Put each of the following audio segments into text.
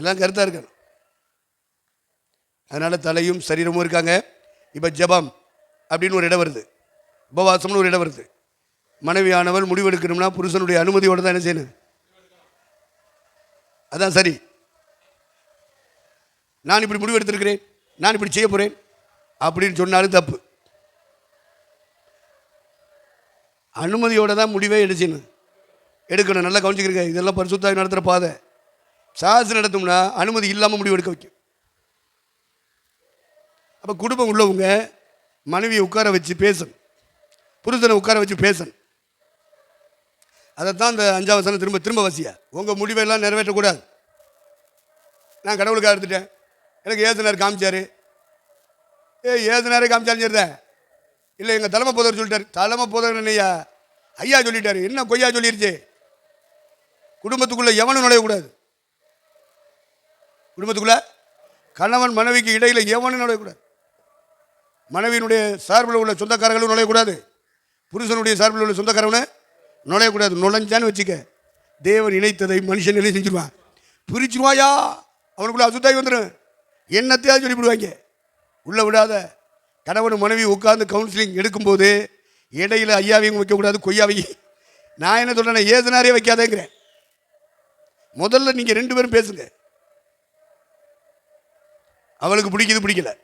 எல்லாம் கருத்தாக இருக்கணும் அதனால் தலையும் சரீரமும் இருக்காங்க. இப்போ ஜபம் அப்படின்னு ஒரு இடம் வருது. உபவாசம்னு ஒரு இடம் வருது. மனைவியானவர் முடிவெடுக்கணும்னா புருஷனுடைய அனுமதியோடு தான் என்ன செய்யணும்? அதான் சரி. நான் இப்படி முடிவெடுத்திருக்கிறேன் நான் இப்படி செய்ய போகிறேன் அப்படின்னு சொன்னாலும் தப்பு. அனுமதியோடு தான் முடிவே எடுக்கணும் எடுக்கணும். நல்லா கவனிச்சுக்கிறீங்க இதெல்லாம் பரிசுத்தாய் நடத்துகிற பாதை. சாகசம் நடத்தும்னா அனுமதி இல்லாமல் முடிவு எடுக்க வைக்கும். அப்போ குடும்பம் உள்ளவங்க மனைவியை உட்கார வச்சு பேசணும். புருஷனை உட்கார வச்சு பேசணும். அதைத்தான் அந்த அஞ்சாவது சனம் திரும்ப திரும்ப வசியா? உங்கள் முடிவெல்லாம் நிறைவேற்றக்கூடாது. நான் கடவுளுக்காக எடுத்துட்டேன். எனக்கு ஏசுனார் காமிச்சார். ஏ ஏசுனாரே காமிச்சாலும் சரிதான் இல்லை எங்கள் தலைமை போதர் சொல்லிட்டார். தலைமை போதர் என்னையா? ஐயா சொல்லிட்டாரு. என்ன கொய்யா சொல்லிருச்சு? குடும்பத்துக்குள்ளே எவனும் நுழையக்கூடாது. குடும்பத்துக்குள்ளே கணவன் மனைவிக்கு இடையில் எவனும் நுழையக்கூடாது. மனைவியினுடைய சார்பில் உள்ள சொந்தக்காரர்களும் நுழையக்கூடாது. புருஷனுடைய சார்பில் உள்ள சொந்தக்காரவனு நுழையக்கூடாது. நுழைஞ்சான்னு வச்சுக்க தேவன் இணைத்ததை மனுஷன் நிலை செஞ்சுருவான். பிரிச்சுருவாயா? அவனுக்குள்ளே அசுத்தாகி வந்துடும் என்னத்தையாவது சொல்லிவிடுவாங்க. உள்ளே விடாத கணவன் மனைவி உட்கார்ந்து கவுன்சிலிங் எடுக்கும்போது இடையில் ஐயாவையும் வைக்கக்கூடாது கொய்யாவையும். நான் என்ன சொல்றேன் ஏதனாரே வைக்காதேங்கிறேன். முதல்ல நீங்கள் ரெண்டு பேரும் பேசுங்கள் அவளுக்கு பிடிக்குது பிடிக்கல.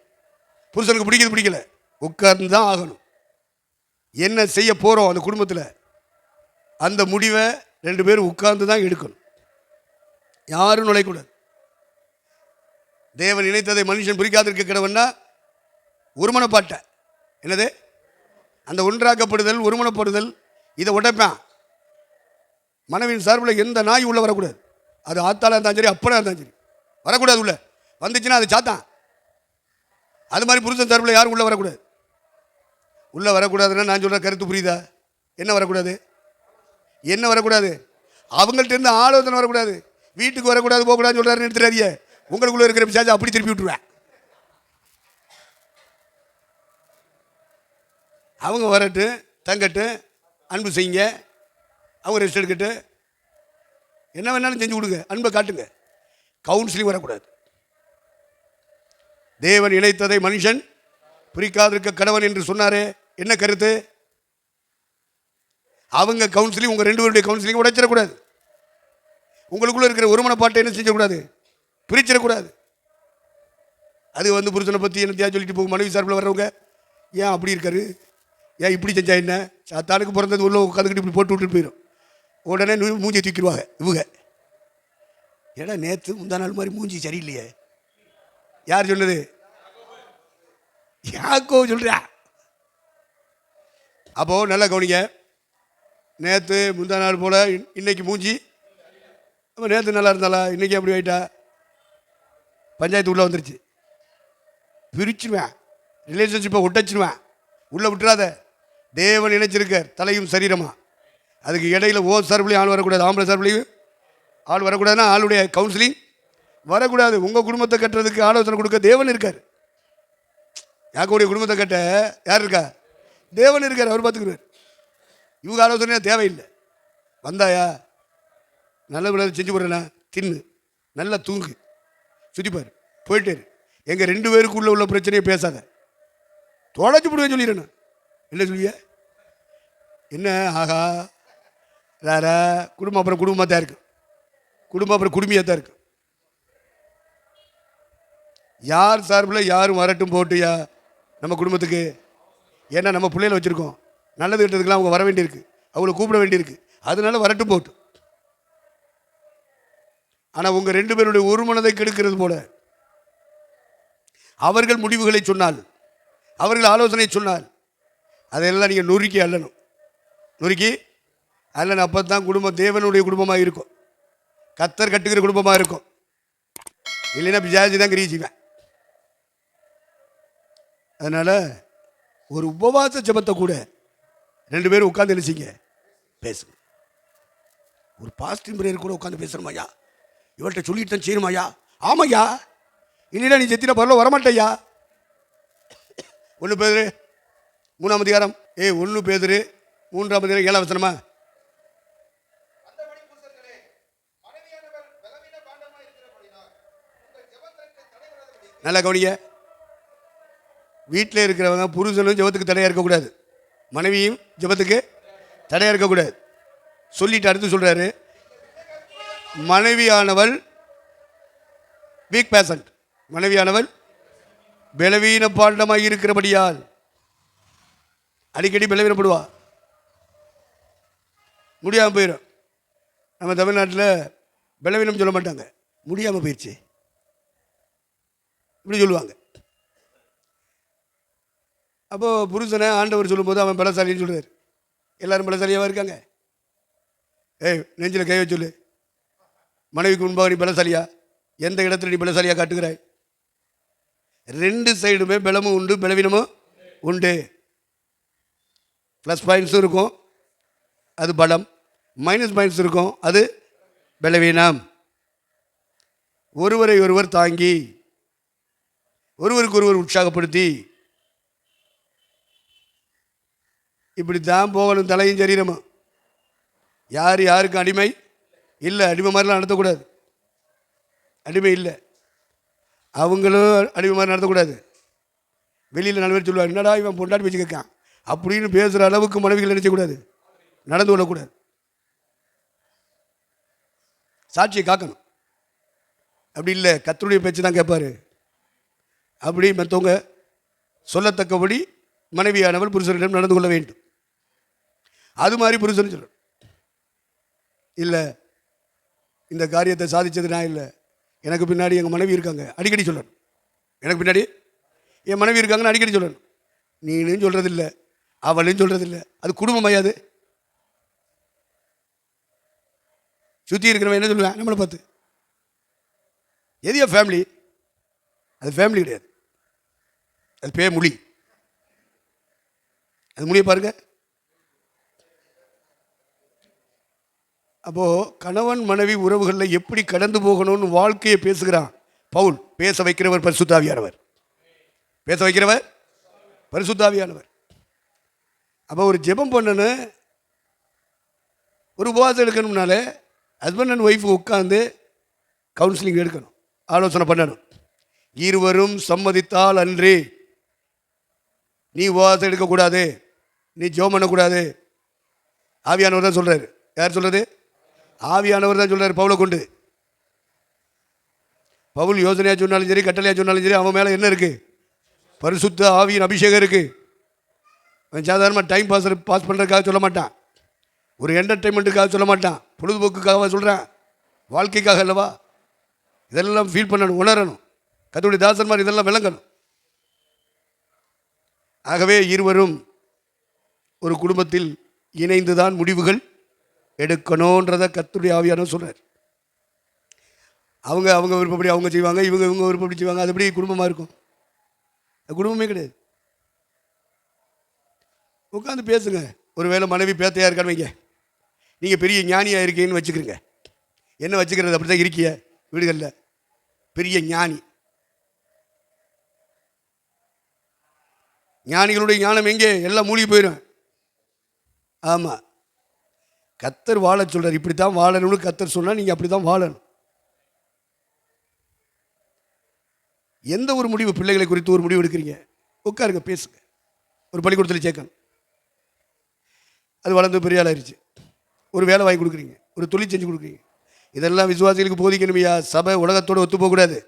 புருஷனுக்கு பிடிக்குது பிடிக்கல. உட்கார்ந்து தான் ஆகணும். என்ன செய்ய போகிறோம் அந்த குடும்பத்தில்? அந்த முடிவை ரெண்டு பேரும் உட்கார்ந்து தான் எடுக்கணும். யாரும் நுழையக்கூடாது. தேவன் இணைத்ததை மனுஷன் பிரிக்காதிருக்க கிடவன்னா ஒருமனப்பாட்ட. என்னது? அந்த ஒன்றாக்கப்படுதல் ஒருமனப்படுதல் இதை உடைப்பேன். மனைவியின் சார்பில் எந்த நாய் உள்ளே வரக்கூடாது. அது ஆத்தாலாக இருந்தாலும் சரி அப்பனாக இருந்தாலும் சரி. வரக்கூடாது உள்ள. வந்துச்சுன்னா அது சாத்தான். அது மாதிரி புருஷன் தரப்பில் யாரும் உள்ளே வரக்கூடாது. உள்ளே வரக்கூடாதுன்னா நான் சொல்கிற கருத்து புரியுதா? என்ன வரக்கூடாது? என்ன வரக்கூடாது? அவங்கள்ட்ட இருந்து ஆலோசனை வரக்கூடாது. வீட்டுக்கு வரக்கூடாது போகக்கூடாதுன்னு சொல்கிறாருன்னு எடுத்துறாதிய உங்களுக்குள்ளே இருக்கிற பிசாஜை அப்படி திருப்பி விட்டுருவேன். அவங்க வரட்டு தங்கட்டு அன்பு செய்யுங்க. அவங்க ரெஸ்ட் எடுக்கட்டு. என்ன வேணாலும் செஞ்சு கொடுங்க. அன்பை காட்டுங்க. கவுன்சிலிங் வரக்கூடாது. தேவன் இணைத்ததை மனுஷன் பிரிக்காதிருக்க கடவன் என்று சொன்னாரே. என்ன கருத்து? அவங்க கவுன்சிலிங் உங்கள் ரெண்டு பேருடைய கவுன்சிலிங் உடைச்சிடக்கூடாது. உங்களுக்குள்ளே இருக்கிற ஒருமனப்பாட்டை என்ன செஞ்சக்கூடாது பிரிச்சிடக்கூடாது. அது வந்து புருஷனை பற்றி என்னத்தையா சொல்லிட்டு போகும்? மனைவி சார்பில் வர்றவங்க ஏன் அப்படி இருக்காரு? ஏன் இப்படி செஞ்சா என்ன? சாத்தானுக்கு பிறந்தது உள்ள உட்காந்துக்கிட்டு இப்படி போட்டு விட்டுட்டு போயிடும் உடனே மூஞ்சி தூக்கிடுவாங்க இவங்க. ஏடா நேற்று முந்தா நாள் மாதிரி மூஞ்சி சரியில்லையே. யார் சொன்னது யாக்கோ சொல்றா. அப்போ நல்லா கவனிங்க. நேற்று முந்தா நாள் போல இன்னைக்கு மூஞ்சி. அப்போ நேற்று நல்லா இருந்தாளா? இன்னைக்கு அப்படி ஆயிட்டா? பஞ்சாயத்து உள்ளே வந்துருச்சு. பிரிச்சிருவேன். ரிலேஷன்ஷிப்பை ஒட்டச்சிருவேன். உள்ளே விட்டுறாத. தேவன் இணைச்சிருக்கார் தலையும் சரீரமா. அதுக்கு இடையில ஓ சார்பிலையும் ஆள் வரக்கூடாது. ஆம்பளை சார்பிலையும் ஆள் வரக்கூடாதுன்னா ஆளுடைய கவுன்சிலிங் வரக்கூடாது. உங்கள் குடும்பத்தை கட்டுறதுக்கு ஆலோசனை கொடுக்க தேவன் இருக்கார். யாக்கோடைய குடும்பத்தை கட்ட யார் இருக்கா? தேவன் இருக்கார் அவர் பார்த்துக்கிறார் இவங்க ஆலோசனையாக தேவையில்லை. வந்தாயா? நல்ல விளையாது செஞ்சு போடுறேண்ணா தின்னு. நல்லா தூங்கு. சுற்றிப்பார் போயிட்டே எங்கள் ரெண்டு பேருக்குள்ளே உள்ள பிரச்சனையை பேசாத. தொலைச்சி போடுவேன் சொல்லிடுறேண்ணா என்ன சொல்லிய என்ன? ஆகா ராரா. குடும்பம் அப்புறம் குடும்பமாக தான் இருக்கு. குடும்பம் அப்புறம் குடுமையாக தான் இருக்குது யார் சார்பில் யாரும் வரட்டும் போட்டுயா? நம்ம குடும்பத்துக்கு? ஏன்னா நம்ம பிள்ளைகளை வச்சுருக்கோம். நல்லது கிட்டதுக்கெல்லாம் அவங்க வர வேண்டியிருக்கு. அவங்கள கூப்பிட வேண்டியிருக்கு. அதனால வரட்டும் போட்டு. ஆனால் உங்கள் ரெண்டு பேருடைய ஒரு மனதை கெடுக்கிறது போல. அவர்கள் முடிவுகளை சொன்னால் அவர்கள் ஆலோசனை சொன்னால் அதையெல்லாம் நீங்கள் நொறுக்கி அல்லணும். நொறுக்கி? அல்லன் அப்போ தான் குடும்பம் தேவனுடைய குடும்பமாக இருக்கும். கத்தர் கட்டுக்கிற குடும்பமாக இருக்கும். இல்லைன்னா பிஜாஜி தான் கிரீச்சிவேன் அதனால் ஒரு உபவாச ஜெபத்தை கூட ரெண்டு பேரும் உட்காந்து நினைச்சிங்க பேசுங்க. ஒரு பாசிட்டிவ் பிரேயர் கூட உட்காந்து பேசணுமாய்யா? இவள்கிட்ட சொல்லிட்டு தான் செய்யணுமாய்யா? ஆமாய்யா. இல்லைன்னா நீ செத்தின பரவாயில்ல வரமாட்டேயா ஒன்று பேர் மூணாம் அதிகாரம். ஏய் ஒன்று பேர் மூன்றாம் அதிகாரம் ஏழாம் வசனமா? நல்லா கவனிங்க. வீட்டில் இருக்கிறவங்க புருஷனும் ஜெபத்துக்கு தடையாக இருக்கக்கூடாது. மனைவியும் ஜெபத்துக்கு தடையாக இருக்கக்கூடாது. சொல்லிட்டு அடுத்து சொல்கிறாரு மனைவியானவள் வீக் பேசண்ட் மனைவியானவள் பலவீன பாண்டமாக இருக்கிறபடியால் அடிக்கடி பலவீனப்படுவா. முடியாமல் போயிடும் நம்ம தமிழ்நாட்டில் பலவீனம் சொல்ல மாட்டாங்க. முடியாமல் போயிடுச்சு இப்படி சொல்லுவாங்க. அப்போது புருஷனை ஆண்டவர் சொல்லும்போது அவன் பலசாலின்னு சொல்கிறார் எல்லாரும் பலசாலியாகவும் இருக்காங்க? ஏய் நெஞ்சில் கை வச்சு சொல்லு. மனைவிக்கு முன்பாக நீ பலசாலியா? எந்த இடத்துல நீ பலசாலியாக காட்டுகிறாய்? ரெண்டு சைடுமே பலமும் உண்டு பலவீனமும் உண்டு. ப்ளஸ் பாயிண்ட்ஸும் இருக்கும். அது பலம். மைனஸ் பாயிண்ட்ஸ் இருக்கும். அது பலவீனம். ஒருவரை ஒருவர் தாங்கி ஒருவருக்கு ஒருவர் உற்சாகப்படுத்தி இப்படி தான் போகணும் தலையும் சரீரமும் யார் யாருக்கும் அடிமை? இல்லை அடிமை மாதிரிலாம் நடத்தக்கூடாது. அடிமை இல்லை. அவங்களும் அடிமை மாதிரி நடத்தக்கூடாது. வெளியில் நல்ல பேர் என்னடா இவன் பொண்டாட்டி வச்சு கேட்கான் அப்படின்னு பேசுகிற அளவுக்கு மனைவிகள் நினைச்சக்கூடாது நடந்து கொள்ளக்கூடாது. சாட்சியை காக்கணும். அப்படி இல்லை கத்தருடைய பேச்சு தான் கேட்பாரு. அப்படி மற்றவங்க சொல்லத்தக்கபடி மனைவியானவள் புருஷரிடம் நடந்து கொள்ள வேண்டும். அது மாதிரி புருஷன் சொல்லணும். இல்லை இந்த காரியத்தை சாதிச்சது நான் இல்லை. எனக்கு பின்னாடி எங்கள் மனைவி இருக்காங்க அடிக்கடி சொல்லணும். எனக்கு பின்னாடி என் மனைவி இருக்காங்கன்னு அடிக்கடி சொல்லணும். நீனும் சொல்கிறதில்ல அவளையும் சொல்கிறதில்ல அது குடும்பம் ஐயாது சுற்றி இருக்கிறவன் என்ன சொல்லுவேன்? நம்மளை பார்த்து. எதையோ ஃபேமிலி அது ஃபேமிலி கிடையாது. அது பே மொழி. அது மொழியை பாருங்கள் அப்போது கணவன் மனைவி உறவுகளில் எப்படி கடந்து போகணும்னு வாழ்க்கையை பேசுகிறான்? பவுல் பேச வைக்கிறவர் பரிசுத்தாவியானவர். பேச வைக்கிறவர் பரிசுத்தாவியானவர். அப்போ ஒரு ஜெபம் பண்ணனு ஒரு உபவாசம் எடுக்கணும்னாலே ஹஸ்பண்ட் அண்ட் ஒய்ஃப் உட்காந்து கவுன்சிலிங் எடுக்கணும் ஆலோசனை பண்ணணும். இருவரும் சம்மதித்தால் அன்றி. நீ உபவாசம் எடுக்கக்கூடாது நீ ஜெபம் பண்ணக்கூடாது. ஆவியானவர் தான் சொல்கிறாரு யார் சொல்கிறது ஆவியானவர் தான் சொல்கிறார் பவுலை கொண்டு. பவுல் யோசனையாக சொன்னாலும் சரி கட்டளையாக சொன்னாலும் சரி அவன் மேலே என்ன இருக்குது பரிசுத்த ஆவியின் அபிஷேகம் இருக்குது அவன் சாதாரணமாக டைம் பாஸ் பாஸ் பண்ணுறதுக்காக சொல்ல மாட்டான். ஒரு என்டர்டைன்மெண்ட்டுக்காக சொல்ல மாட்டான். பொழுதுபோக்குக்காக சொல்கிறேன் வாழ்க்கைக்காக அல்லவா? இதெல்லாம் ஃபீல் பண்ணணும் உணரணும். கத்தோடைய தாசன்மார் இதெல்லாம் விளங்கணும். ஆகவே இருவரும் ஒரு குடும்பத்தில் இணைந்து தான் முடிவுகள் எடுக்கணுன்றதை கத்துடைய ஆவியான சொல்கிறார் அவங்க அவங்க விருப்பப்படி அவங்க செய்வாங்க இவங்க இவங்க விருப்பப்படி செய்வாங்க. அது எப்படி குடும்பமாக இருக்கும்? குடும்பமே கிடையாது. உட்காந்து பேசுங்க. ஒருவேளை மனைவி பேத்தையாக இருக்கான்னு வைங்க. நீங்கள் பெரிய ஞானியாக இருக்கீங்கன்னு வச்சுக்கிறீங்க. என்ன வச்சுக்கிறது? அப்படி தான் இருக்கிய வீடுகளில். பெரிய ஞானி. ஞானிகளுடைய ஞானம் எங்கே? எல்லாம் மூழ்கி போயிடும் ஆமாம் கத்தர் வாழ சொல்கிறார் இப்படி தான் வாழணும்னு கத்தர் சொன்னால் நீங்கள் அப்படி தான் வாழணும். எந்த ஒரு முடிவு? பிள்ளைகளை குறித்து ஒரு முடிவு எடுக்கிறீங்க. உட்காருங்க பேசுங்க. ஒரு பள்ளிக்கூடத்தில் சேர்க்கணும். அது வளர்ந்து பெரிய ஆளாயிருச்சு. ஒரு வேலை வாங்கி கொடுக்குறீங்க. ஒரு தொழில் செஞ்சு கொடுக்குறீங்க. இதெல்லாம் விசுவாசிகளுக்கு போதிக்கணுமையா? சபை உலகத்தோடு ஒத்து போகக்கூடாது